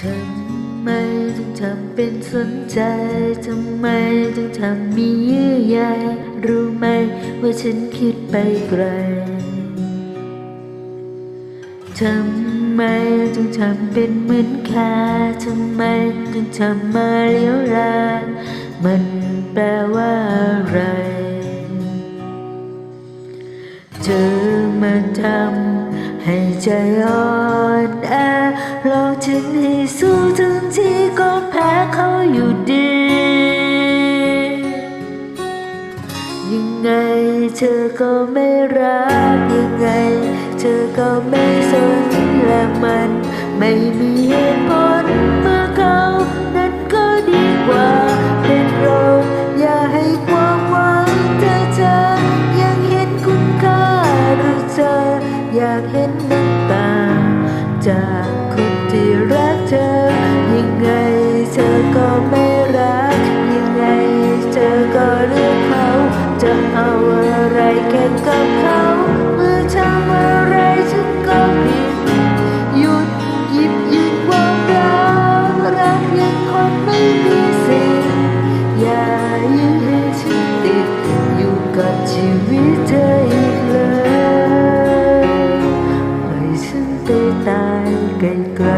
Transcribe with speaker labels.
Speaker 1: ทำไมถึงทำเป็นสนใจ ทำไมถึงทำมีเยื่อใยรู้ไหมว่าฉันคิดไปไกล ทำไมถึงทำเป็นเหมือนคาทำไมถึงทำมาเลี้ยวรามันแปลว่าอะไร เธอมาทำให้ใจอ่อนแอ หลอกฉันให้สู้ทั้งที่ก็แพ้เขาอยู่ดี ยังไงเธอก็ไม่รักยังไง เธอก็ไม่สนและมัน ไม่มีเหตุผลเมื่อเขานั้นก็ดีกว่าเป็นโรคอย่าให้ความหวังเธอเจอยังเห็นคุณค่าหรือเธออยากเห็นน้ำตาจาก อก็ไม่รัก ยังไงเธอก็เลือกเขา จะเอาอะไรแข่งกับเขาเมื่อทำอะไรฉันก็ผิดหยุดหยิบยืนความรักรักยังคงไม่มีสิ้นอย่ายืนให้ฉันติดอยู่กับชีวิตเธออีกเลยปล่อยฉันไปตายไกล